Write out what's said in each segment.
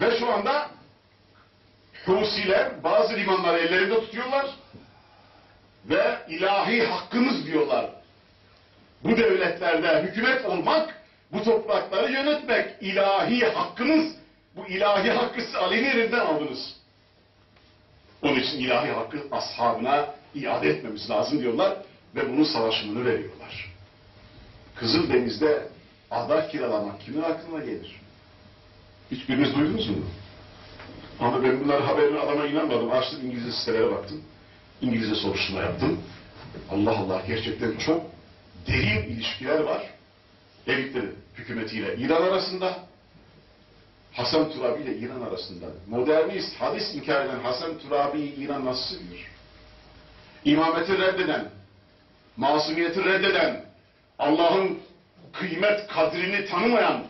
Ve şu anda Husiler bazı limanları ellerinde tutuyorlar ve ilahi hakkımız diyorlar. Bu devletlerde hükümet olmak, bu toprakları yönetmek ilahi hakkımız. Bu ilahi hakkı siz aleni elinden aldınız. Onun için ilahi hakkı ashabına iade etmemiz lazım diyorlar ve bunun savaşını veriyorlar. Kızıldeniz'de ada kiralamak kimin aklına gelir? Hiçbiriniz duydunuz mu? Ama ben bunlar haberin adama inanmadım. Açtım İngilizce sitelere baktım. İngilizce soruşturma yaptım. Allah Allah gerçekten çok derin ilişkiler var. Elitleri hükümetiyle İran arasında, Hasan Turabi ile İran arasında. Modernist, hadis inkar eden Hasan Turabi'yi İran nasıl seviyor? İmameti reddeden, masumiyeti reddeden, Allah'ın kıymet kadrini tanımayan,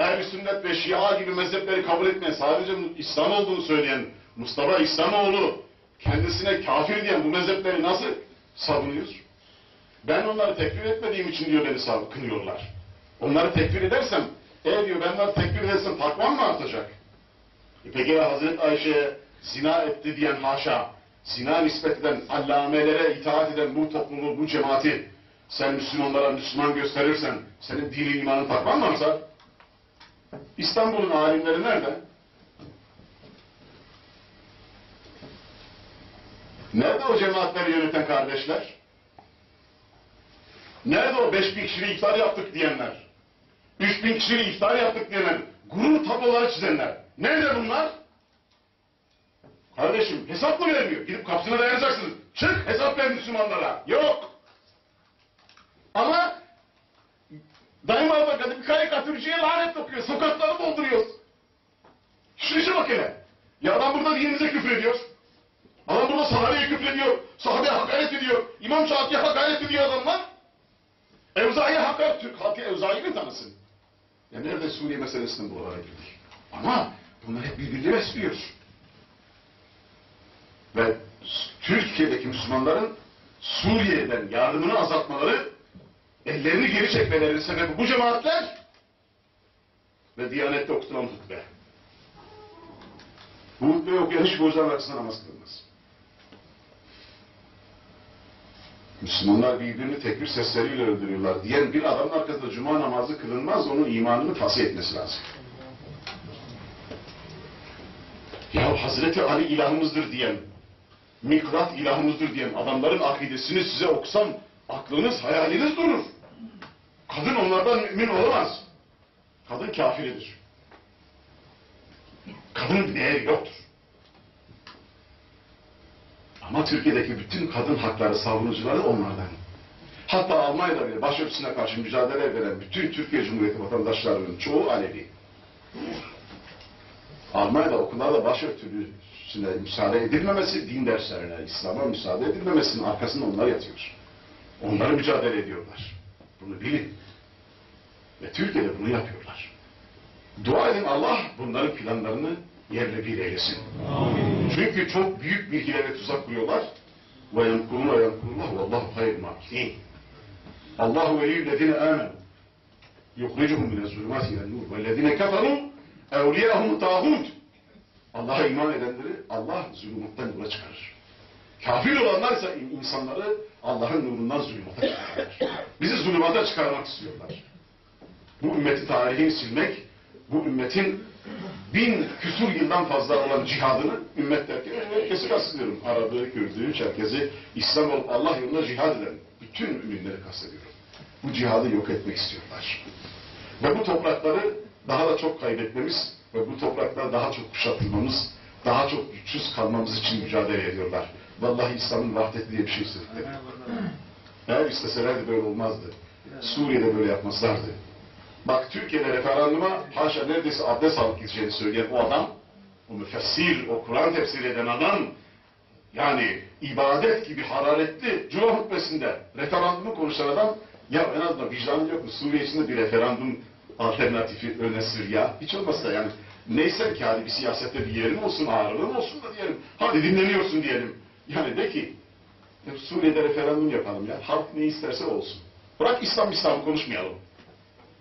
ehl sünnet ve şia gibi mezhepleri kabul etmeyen, sadece İslam olduğunu söyleyen Mustafa İslamoğlu, kendisine kafir diyen bu mezhepleri nasıl savunuyor? Ben onları tekfir etmediğim için diyor beni kınıyorlar. Onları tekfir edersem, e diyor ben onları tekfir edersem takvam mı artacak? E peki ya Hazreti Ayşe zina etti diyen haşa, zina nispet eden, allamelere itaat eden bu toplumu, bu cemaati sen Müslümanlara Müslüman gösterirsen senin dini imanın takvan mı artar? İstanbul'un alimleri nerede? Nerede o cemaatleri yöneten kardeşler? Nerede o beş bin kişilik iftar yaptık diyenler? Üç bin kişilik iftar yaptık diyenler? Gurur tabloları çizenler. Nerede bunlar? Kardeşim hesap mı vermiyor? Gidip kapısına dayanacaksınız. Çık hesap ver Müslümanlara. Yok. Ama Dayım Erbakan'ı bir karikatürcüye lanet okuyor. Sokakları dolduruyor. Şu işe bak hele. Ya adam burada dinimize küfür ediyor. Adam burada sahabeye küfür ediyor. Sahabeye hakaret ediyor. İmam Şafii'ye hakaret ediyor adamlar. Evzai'ye hakaret, Türk halkı Evzai'yi mi tanısın? Ya nerede Suriye meselesinden buralara girdik? Ama bunlar hep birbirleri besliyor. Ve Türkiye'deki Müslümanların Suriye'den yardımını azaltmaları ellerini geri çekmelerinin sebebi bu cemaatler ve Diyanet'te okutulan hutbe. Bu hutbe okuyan hiç bu arkasında namaz kılmaz. Müslümanlar birbirini tekbir sesleriyle öldürüyorlar diyen bir adamın arkasında cuma namazı kılınmaz, onun imanını tavsiye etmesi lazım. Ya Hazreti Ali ilahımızdır diyen, Mikrat ilahımızdır diyen adamların akidesini size okusam aklınız, hayaliniz durur. Kadın onlardan mümin olamaz. Kadın kafiridir. Kadının bir değeri yoktur. Ama Türkiye'deki bütün kadın hakları savunucuları onlardan. Hatta Almanya'da bile başörtüsüne karşı mücadele veren bütün Türkiye Cumhuriyeti vatandaşlarının çoğu Alevi. Almanya'da okullarda başörtüsüne müsaade edilmemesi, din derslerine, İslam'a müsaade edilmemesinin arkasında onlar yatıyor. Onları mücadele ediyorlar. Bunu bilin. Ve Türkiye'de bunu yapıyorlar. Dua edin Allah bunların planlarını yerle bir eylesin. Çünkü çok büyük ve tuzak kuruyorlar. Ve yemkurun ve yemkurullah vallahu hayr makirin. Allahu veliyyüllezine amenu yukhricuhum mine zulümati ilen nur vellezine keferu evliyahum tağut Allah'a iman edenleri Allah zulümattan nura çıkarır. Kafir olanlar ise insanları Allah'ın nurundan zulümata çıkarırlar. Bizi zulümata çıkarmak istiyorlar. Bu ümmetin tarihini silmek, bu ümmetin bin küsur yıldan fazla olan cihadını ümmet derken herkesi kastediyorum. Arabı, Kürdü, Çerkezi, İslam olup Allah yolunda cihad eden bütün müminleri kastediyorum. Bu cihadı yok etmek istiyorlar. Ve bu toprakları daha da çok kaybetmemiz ve bu topraklar daha çok kuşatılmamız, daha çok güçsüz kalmamız için mücadele ediyorlar. Vallahi İslam'ın vahdeti diye bir şey istedik. Eğer isteselerdi böyle olmazdı. Suriye'de böyle yapmazlardı. Bak Türkiye'de referanduma haşa neredeyse abdest alıp gideceğini söyleyen o adam, o müfessir, o Kur'an tefsir eden adam, yani ibadet gibi hararetli Cuma hutbesinde referandumu konuşan adam, ya en azından vicdanın yok mu? Suriye içinde bir referandum alternatifi öne sür ya. Hiç olmazsa yani neyse ki hadi bir siyasette bir yerin olsun, ağırlığın olsun da diyelim. Hadi dinleniyorsun diyelim. Yani de ki Suriye'de referandum yapalım ya. Halk ne isterse olsun. Bırak İslam İslam konuşmayalım.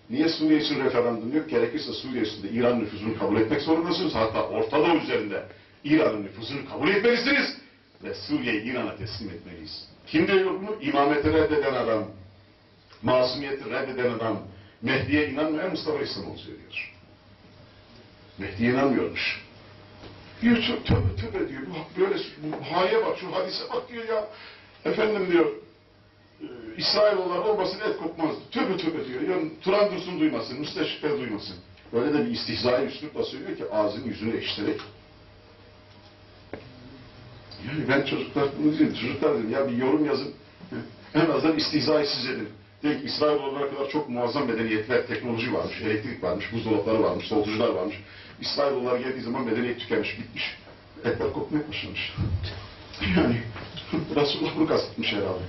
Niye Suriye için referandum yok? Gerekirse Suriye üstünde İran nüfuzunu kabul etmek zorundasınız. Hatta Orta üzerinde İran'ın nüfuzunu kabul etmelisiniz. Ve Suriye'yi İran'a teslim etmeliyiz. Kim diyor bunu? İmameti reddeden adam, masumiyeti reddeden adam, Mehdi'ye inanmayan Mustafa İslamoğlu söylüyor. Mehdi'ye inanmıyormuş. Çok tövbe tövbe diyor. Böyle bu haya bak şu hadise bak diyor ya. Efendim diyor. E, İsrailoğullar olmasın et kopmaz. Tövbe tövbe diyor. Yani Turan Dursun duymasın, müsteşrikler duymasın. Böyle de bir istihzai üslupla söylüyor ki ağzını yüzünü ekşiterek. Yani ben çocuklar bunu diyorum. Çocuklar dedim ya bir yorum yazın. En azından istihzayı siz edin. Diyor ki İsrailoğullara kadar çok muazzam medeniyetler, teknoloji varmış, elektrik varmış, buzdolapları varmış, soğutucular varmış. İsrailoğullar geldiği zaman medeniyet tükenmiş, bitmiş. Etler kokmaya başlamış. Yani Resulullah bunu kastetmiş herhalde.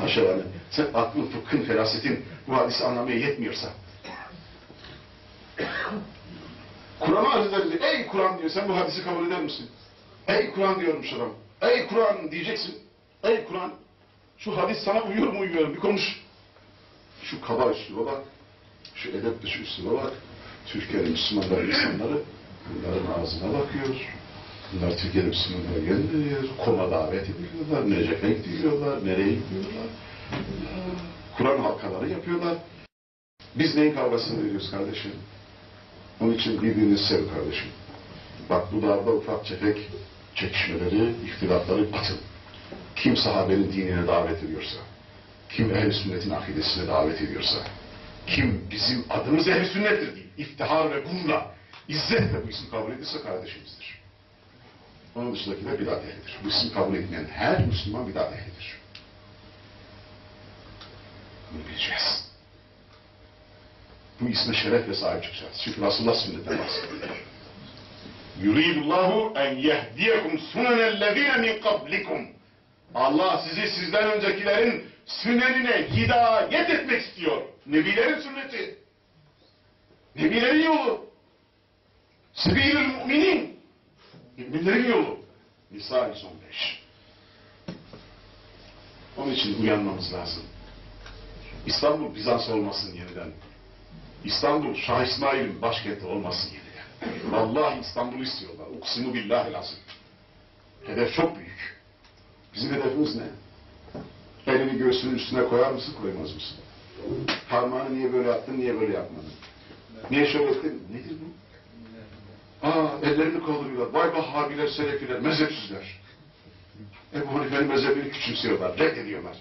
Haşa yani. Sen aklın, fıkhın, ferasetin bu hadisi anlamaya yetmiyorsa. Kur'an'a arz eder Ey Kur'an diyor sen bu hadisi kabul eder misin? Ey Kur'an diyormuş adam. Ey Kur'an diyeceksin. Ey Kur'an şu hadis sana uyuyor mu uymuyor mu? Bir konuş. Şu kaba üsluba bak. Şu edep dışı üsluba bak. Türkiye'nin Müslümanları, insanları bunların ağzına bakıyor. Bunlar Türkiye'de Müslümanlara gönderiyor. Koma davet ediliyorlar. Necef'e gidiyorlar. Nereye gidiyorlar? Kur'an halkaları yapıyorlar. Biz neyin kavgasını veriyoruz kardeşim? Onun için birbirinizi sev kardeşim. Bak bu dağda ufak tefek çekişmeleri, ihtilafları atın. Kim sahabenin dinine davet ediyorsa, kim ehl sünnetin akidesine davet ediyorsa, kim bizim adımız ehl sünnettir değil, iftihar ve gururla, izzetle bu isim kabul edilse kardeşimizdir. Onun dışındakiler bidat ehlidir. Bu ismi kabul etmeyen her Müslüman bidat ehlidir. Bunu bileceğiz. Bu isme şerefle sahip çıkacağız. Çünkü Resulullah sünnetten bahsediyor. Yuridullahu en yehdiyekum sunenellezine min kablikum. Allah sizi sizden öncekilerin sünnetine hidayet etmek istiyor. Nebilerin sünneti. Nebilerin yolu. Sebilül müminin. Müminlerin yolu. Nisa 115. Onun için uyanmamız lazım. İstanbul Bizans olmasın yeniden. İstanbul Şah İsmail'in başkenti olmasın yeniden. Vallahi İstanbul'u istiyorlar. Uksimu billahi lazım. Hedef çok büyük. Bizim hedefimiz ne? Elini göğsünün üstüne koyar mısın, koymaz mısın? Parmağını niye böyle yaptın, niye böyle yapmadın? Niye şöyle ettin? Nedir bu? Aa, ellerini kaldırıyorlar. Vay Vahabiler, Selefiler, mezhepsizler. Ebu Hanife'nin mezhebini küçümsüyorlar, reddediyorlar.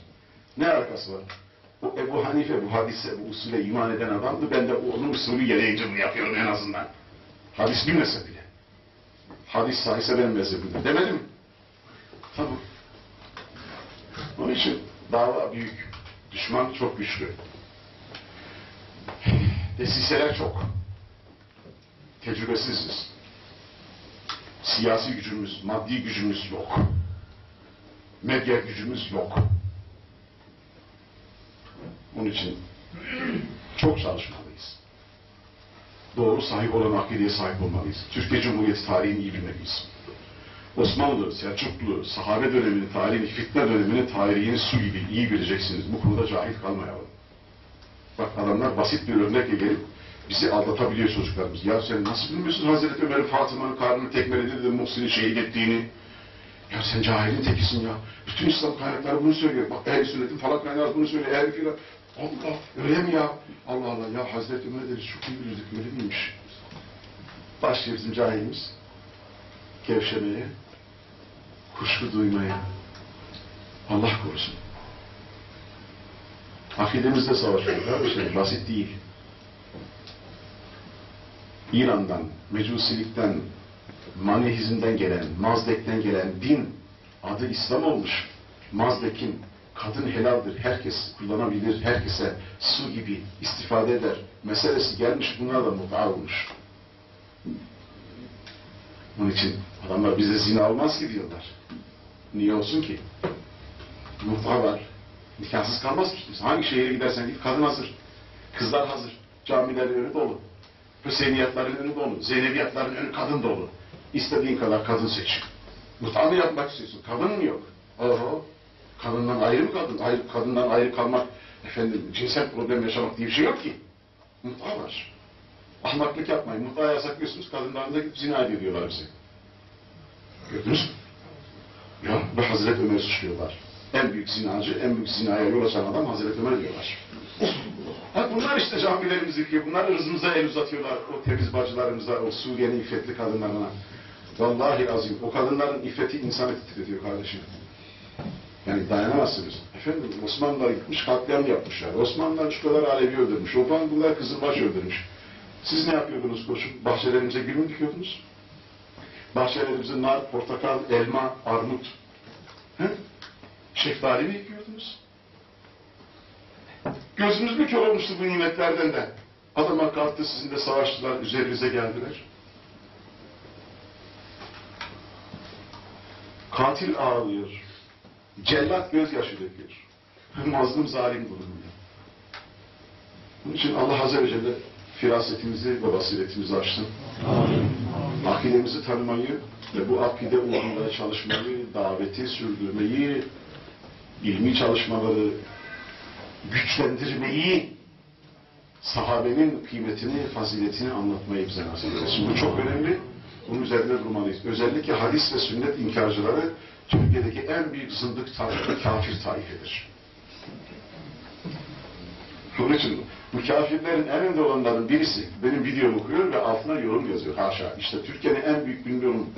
Ne alakası var? O Ebu Hanife bu hadise, bu usule iman eden adamdı. Ben de onun usulü gereğince bunu yapıyorum en azından. Hadis bilmese bile. Hadis sahihse benim mezhebimdir. Demedim mi? Tamam. Onun için dava büyük. Düşman çok güçlü. Desiseler çok. Tecrübesiziz. Siyasi gücümüz, maddi gücümüz yok. Medya gücümüz yok. Onun için çok çalışmalıyız. Doğru sahip olan akideye sahip olmalıyız. Türkiye Cumhuriyeti tarihini iyi bilmeliyiz. Osmanlı, Selçuklu, sahabe döneminin tarihini, fitne döneminin tarihini su gibi iyi bileceksiniz. Bu konuda cahil kalmayalım. Bak adamlar basit bir örnekle gelip bizi aldatabiliyor çocuklarımız. Ya sen nasıl bilmiyorsun Hazreti Ömer'in Fatıma'nın karnını tekmeledi de Muhsin'i şehit ettiğini? Ya sen cahilin tekisin ya. Bütün İslam kaynakları bunu söylüyor. Bak ehl sünnetin falan kaynağı bunu söylüyor. Ehl filan. Allah öyle mi ya? Allah Allah ya Hazreti Ömer deriz çok iyi bilirdik öyle miymiş? Başlıyor bizim cahilimiz. Gevşemeye, kuşku duymaya. Allah korusun. Akidemizde savaşıyoruz kardeşlerim. Basit değil. İran'dan, Mecusilikten, Manihizm'den gelen, Mazdek'ten gelen din adı İslam olmuş. Mazdek'in kadın helaldir, herkes kullanabilir, herkese su gibi istifade eder. Meselesi gelmiş, bunlar da muta olmuş. Onun için adamlar bize zina almaz ki diyorlar. Niye olsun ki? Muta var. Nikahsız kalmaz ki. Hangi şehire gidersen git kadın hazır. Kızlar hazır. Camiler önü dolu. Hüseyiniyatların önü dolu. Zeynepiyatların önü kadın dolu. İstediğin kadar kadın seç. Mutlu yapmak istiyorsun. Kadın mı yok? Oho. Kadından ayrı mı kadın? Ayrı, kadından ayrı kalmak, efendim cinsel problem yaşamak diye bir şey yok ki. Mutlaka var. Ahmaklık yapmayın. Mutfağı yasaklıyorsunuz. Kadınlar da zina ediyor diyorlar bize. Gördünüz mü? Ya ve Hazreti Ömer'i suçluyorlar. En büyük zinacı, en büyük zinaya yol açan adam Hazreti Ömer diyorlar. Ha bunlar işte camilerimizi yıkıyor. Bunlar ırzımıza el uzatıyorlar. O temiz bacılarımıza, o Suriye'nin iffetli kadınlarına. Vallahi azim. O kadınların iffeti insanı titretiyor kardeşim. Yani dayanamazsınız. Efendim Osmanlılar gitmiş katliam yapmışlar. Osmanlılar kadar Alevi öldürmüş. Osmanlılar Kızılbaş öldürmüş. Siz ne yapıyordunuz koçum? Bahçelerinize gül mü dikiyordunuz? Bahçelerimize nar, portakal, elma, armut, he? şeftali mi ekiyordunuz? Gözünüz mü kör olmuştu bu nimetlerden de? Adama kalktı sizin de savaştılar, üzerinize geldiler. Katil ağlıyor. Cellat gözyaşı döküyor. Mazlum zalim durumunda. Bunun için Allah Azze ve Celle firasetimizi ve basiretimizi açsın. Akidemizi tanımayı ve bu akide uğrunda çalışmayı, daveti sürdürmeyi, ilmi çalışmaları güçlendirmeyi, sahabenin kıymetini, faziletini anlatmayı bize nasip etsin. Bu çok önemli. Bunun üzerinde durmalıyız. Özellikle hadis ve sünnet inkarcıları Türkiye'deki en büyük zındık tarifi kafir tarifedir. Onun için bu kafirlerin en önde olanların birisi benim videomu okuyor ve altına yorum yazıyor. Haşa. İşte Türkiye'nin en büyük bilmiyorum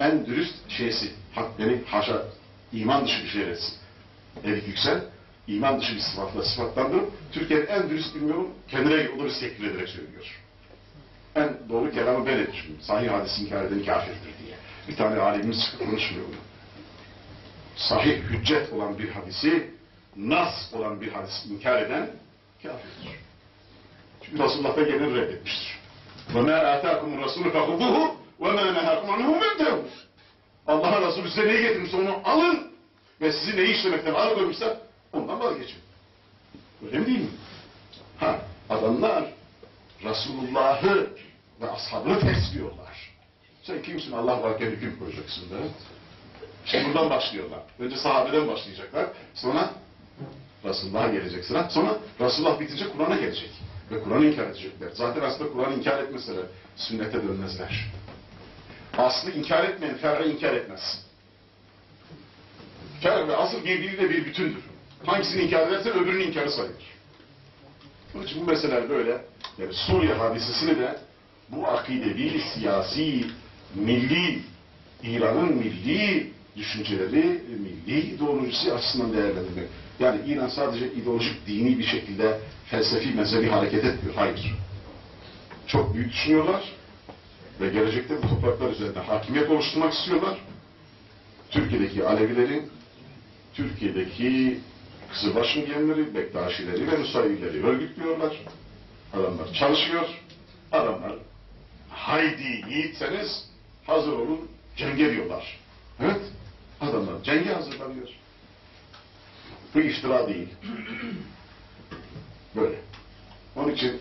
en dürüst şeysi. Hak, yani haşa iman dışı bir şey etsin. Elif Yüksel iman dışı bir sıfatla sıfatlandırıp Türkiye'nin en dürüst bilmiyorum kendine olur tekbir ederek söylüyor. En doğru kelamı ben etmişim. Sahih hadis inkar edeni kafirdir diye. Bir tane alimimiz konuşmuyor bunu. Sahih hüccet olan bir hadisi nas olan bir hadis inkar eden kafirdir. Çünkü Resulullah da gene reddetmiştir. وَمَا آتَاكُمُ الرَّسُولُ فَخُذُوهُ وَمَا نَهَاكُمْ عَنْهُ مُنْتَهُ Allah Resulü size neyi getirmişse onu alın ve sizi neyi işlemekten alıkoymuşsa ondan vazgeçin. Öyle mi değil mi? Ha, adamlar Resulullah'ı ve ashabını ters diyorlar. Sen kimsin Allah varken hüküm koyacaksın da? Şimdi buradan başlıyorlar. Önce sahabeden başlayacaklar. Sonra Resulullah'a gelecek sıra. Sonra Resulullah bitince Kur'an'a gelecek. Ve Kur'an'ı inkar edecekler. Zaten aslında Kur'an'ı inkar etmeseler sünnete dönmezler. Aslı inkar etmeyen fer'i inkar etmez. Fer ve asıl birbiriyle bir bütündür. Hangisini inkar edersen öbürünün inkarı sayılır. Onun için bu meseleler böyle. Yani Suriye hadisesini de bu akidevi, siyasi, milli, İran'ın milli düşünceleri, milli ideolojisi açısından değerlendirmek. Yani İran sadece ideolojik, dini bir şekilde felsefi, mezhebi hareket etmiyor. Hayır. Çok büyük düşünüyorlar ve gelecekte bu topraklar üzerinde hakimiyet oluşturmak istiyorlar. Türkiye'deki Alevilerin, Türkiye'deki Kızılbaş Migenleri, Bektaşileri ve Nusayrileri örgütlüyorlar. Adamlar çalışıyor. Adamlar haydi yiğitseniz hazır olun cenge diyorlar. Evet. Adamlar cenge hazırlanıyor. Bu iftira değil. Böyle. Onun için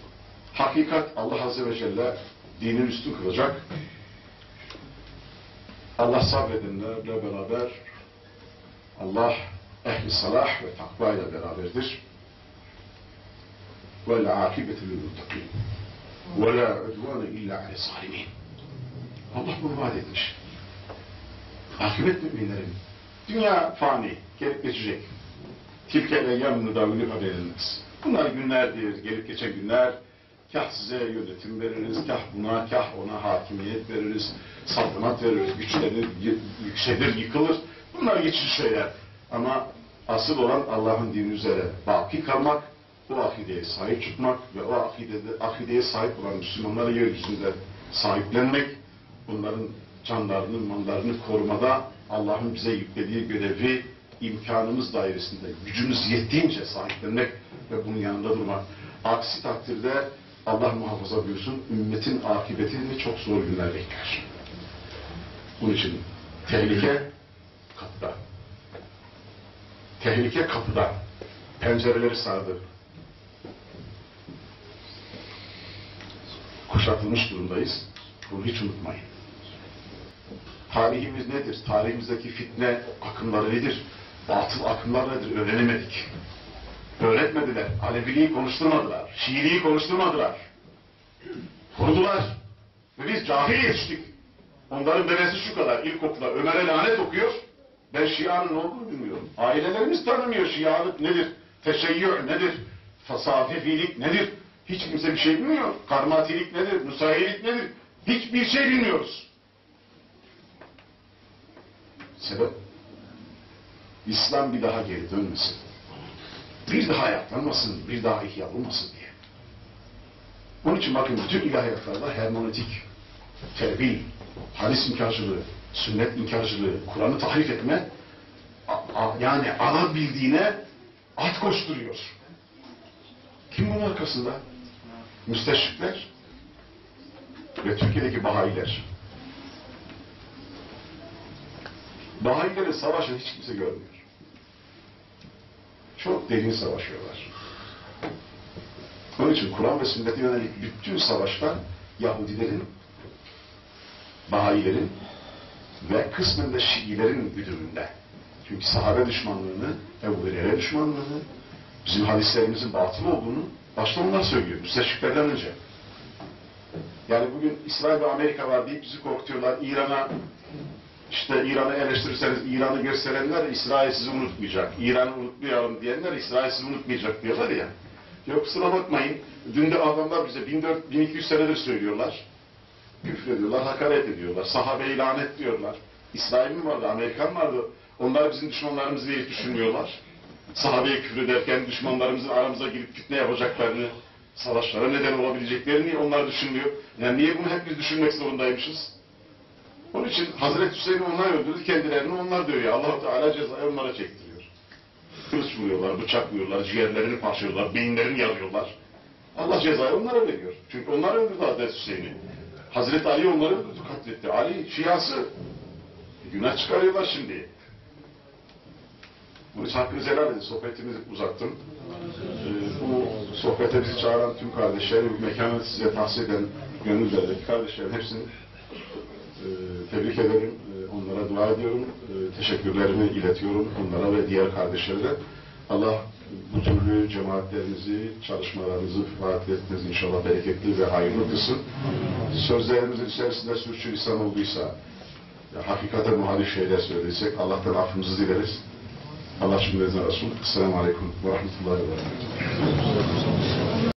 hakikat Allah Azze ve Celle dinin üstün kılacak. Allah sabredenlerle beraber Allah ehli salah ve takva ile beraberdir. Ve la akibeti lil muttakin. Ve la udvane illa ale zalimin. Allah bunu vaat etmiş. Akibet müminlerin. Dünya fani, gelip geçecek. Tilke eyyamını davülü haberilmez. Bunlar günlerdir, gelip geçen günler. Kah size yönetim veririz, kah buna, kah ona hakimiyet veririz, saltanat veririz, güçlenir, yükselir, yıkılır. Bunlar geçici şeyler. Ama asıl olan Allah'ın dini üzere baki kalmak, o akideye sahip çıkmak ve o akidede, akideye sahip olan Müslümanları yeryüzünde sahiplenmek, bunların canlarını, mallarını korumada Allah'ın bize yüklediği görevi imkanımız dairesinde gücümüz yettiğince sahiplenmek ve bunun yanında durmak. Aksi takdirde Allah muhafaza buyursun, ümmetin akıbetini çok zor günler bekler. Bunun için tehlike kapıda. Tehlike kapıda. Pencereleri sardı. Kuşatılmış durumdayız. Bunu hiç unutmayın. Tarihimiz nedir? Tarihimizdeki fitne akımları nedir? Batıl akımlar nedir? Öğrenemedik. Öğretmediler. Aleviliği konuşturmadılar. Şiiliği konuşturmadılar. Korudular. Ve biz cahil yetiştik. Onların bebesi şu kadar ilkokula Ömer'e lanet okuyor. Ben Şia'nın ne olduğunu bilmiyorum. Ailelerimiz tanımıyor Şia'lık nedir? Teşeyyü nedir? Fasafifilik nedir? Hiç kimse bir şey bilmiyor. Karmatilik nedir? Musayilik nedir? Hiçbir şey bilmiyoruz. Sebep? İslam bir daha geri dönmesin. Bir daha ayaklanmasın, bir daha ihya olmasın diye. Onun için bakın bütün ilahiyatlarda hermonetik, tevil, hadis inkarcılığı, sünnet inkarcılığı, Kur'an'ı tahrif etme, yani alabildiğine at koşturuyor. Kim bunun arkasında? Müsteşrikler ve Türkiye'deki Bahayiler. Bahayilerin savaşını hiç kimse görmüyor. Çok derin savaşıyorlar. Onun için Kur'an ve sünnete yönelik bütün savaşlar Yahudilerin, Bahayilerin ve kısmen de Şiilerin güdümünde. Çünkü sahabe düşmanlığını, Ebu Hureyre düşmanlığını, bizim hadislerimizin batıl olduğunu başta onlar söylüyor, müsteşriklerden önce. Yani bugün İsrail ve Amerika var deyip bizi korkutuyorlar. İran'a işte İran'ı eleştirirseniz İran'ı gösterenler İsrail sizi unutmayacak. İran'ı unutmayalım diyenler İsrail sizi unutmayacak diyorlar ya. Yok kusura bakmayın. Dün de adamlar bize 1400, 1200 senedir söylüyorlar. Küfür ediyorlar, hakaret ediyorlar. Sahabeyi lanet diyorlar. İsrail mi vardı, Amerikan vardı. Onlar bizim düşmanlarımız diye düşünmüyorlar. Sahabeye küfür ederken düşmanlarımızın aramıza girip fitne yapacaklarını, savaşlara neden olabileceklerini onlar düşünmüyor. Yani niye bunu hep biz düşünmek zorundaymışız? Onun için Hazreti Hüseyin'i onlar öldürdü, kendilerini onlar dövüyor. allah Teala cezayı onlara çektiriyor. Kılıç vuruyorlar, bıçak vuruyorlar, ciğerlerini parçalıyorlar, beyinlerini yarıyorlar. Allah cezayı onlara veriyor. Çünkü onlar öldürdü Hazreti Hüseyin'i. Hazreti Ali onları öldürdü, katletti. Ali şiası. Günah çıkarıyorlar şimdi. Bunun için hakkınızı helal edin. Sohbetimizi uzattım. Ee, bu sohbete bizi çağıran tüm kardeşlerim, mekanı size tahsis eden gönül verdeki kardeşlerin hepsini e, tebrik ederim. E, onlara dua ediyorum. E, teşekkürlerimi iletiyorum onlara ve diğer kardeşlere de. Allah bu türlü cemaatlerinizi, çalışmalarınızı, faaliyetlerinizi inşallah bereketli ve hayırlı kılsın. Sözlerimizin içerisinde sürçülisan olduysa, ya, hakikate muhalif şeyler söylediysek Allah'tan affımızı dileriz. Allah cümlenize olsun. Esselamu Aleyküm ve Rahmetullahi ve Berekatuhu.